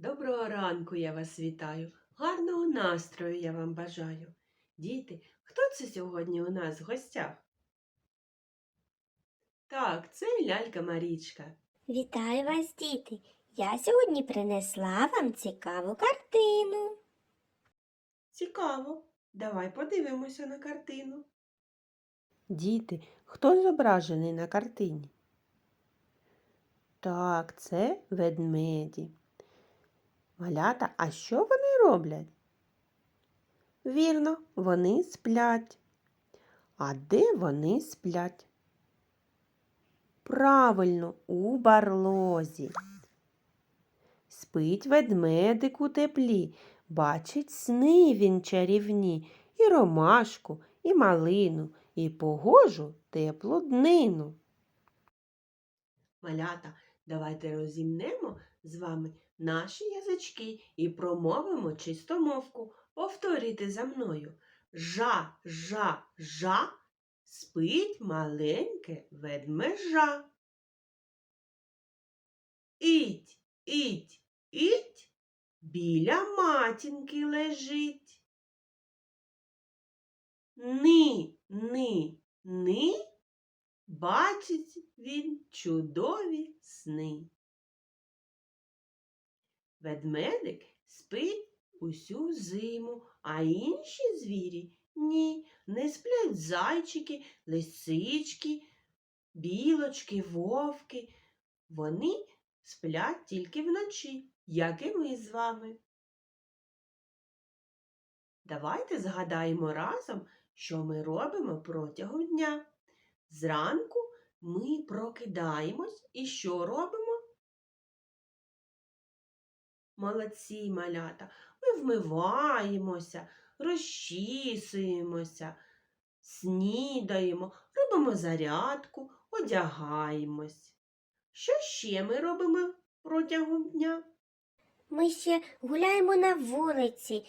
Доброго ранку я вас вітаю. Гарного настрою я вам бажаю. Діти, хто це сьогодні у нас в гостях? Так, це лялька Марічка. Вітаю вас, діти! Я сьогодні принесла вам цікаву картину. Цікаво. Давай подивимося на картину. Діти, хто зображений на картині? Так, це ведмеді. Малята, а що вони роблять? Вірно, вони сплять. А де вони сплять? Правильно, у барлозі. Спить ведмедик у теплі, бачить сни він чарівні, і ромашку, і малину, і погожу теплу днину. Малята, давайте розімнемо з вами наші язички і промовимо чистомовку. Повторюйте за мною. Жа, жа, жа, спить маленьке ведмежа. Іть, іть, іть, біля матінки лежить. Ни, ни, ни, бачить він чудові сни. Ведмедик спить усю зиму, а інші звірі ні, не сплять зайчики, лисички, білочки, вовки. Вони сплять тільки вночі, як і ми з вами. Давайте згадаємо разом, що ми робимо протягом дня. Зранку ми прокидаємось і що робимо? Молодці малята. Ми вмиваємося, розчісуємося, снідаємо, робимо зарядку, одягаємось. Що ще ми робимо протягом дня? Ми ще гуляємо на вулиці,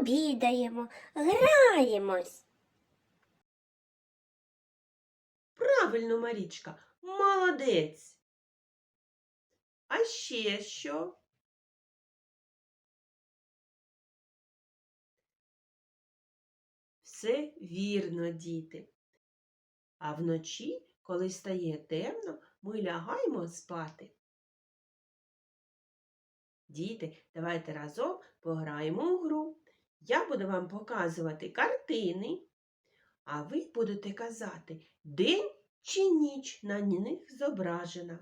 обідаємо, граємось. Правильно, Марічка, молодець. А ще що? Все вірно, діти. А вночі, коли стає темно, ми лягаємо спати. Діти, давайте разом пограємо у гру. Я буду вам показувати картини, а ви будете казати день чи ніч на них зображена.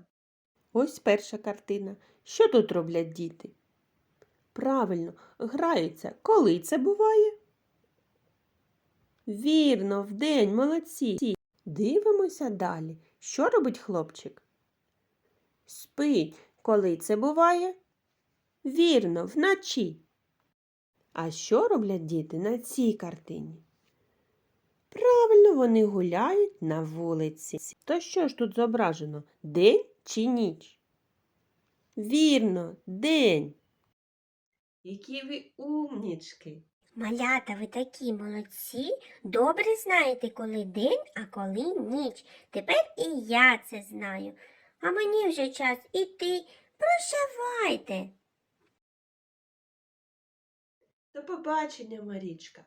Ось перша картина. Що тут роблять діти? Правильно, граються. Коли це буває? Вірно, вдень, молодці. Дивимося далі. Що робить хлопчик? Спить. Коли це буває? Вірно, вночі. А що роблять діти на цій картині? Правильно, вони гуляють на вулиці. То що ж тут зображено? День чи ніч? Вірно, день. Які ви умнічки. Малята, ви такі молодці, добре знаєте, коли день, а коли ніч. Тепер і я це знаю. А мені вже час іти. Прощавайте. До побачення, Марічка.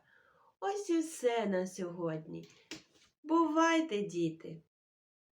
Ось і все на сьогодні. Бувайте, діти!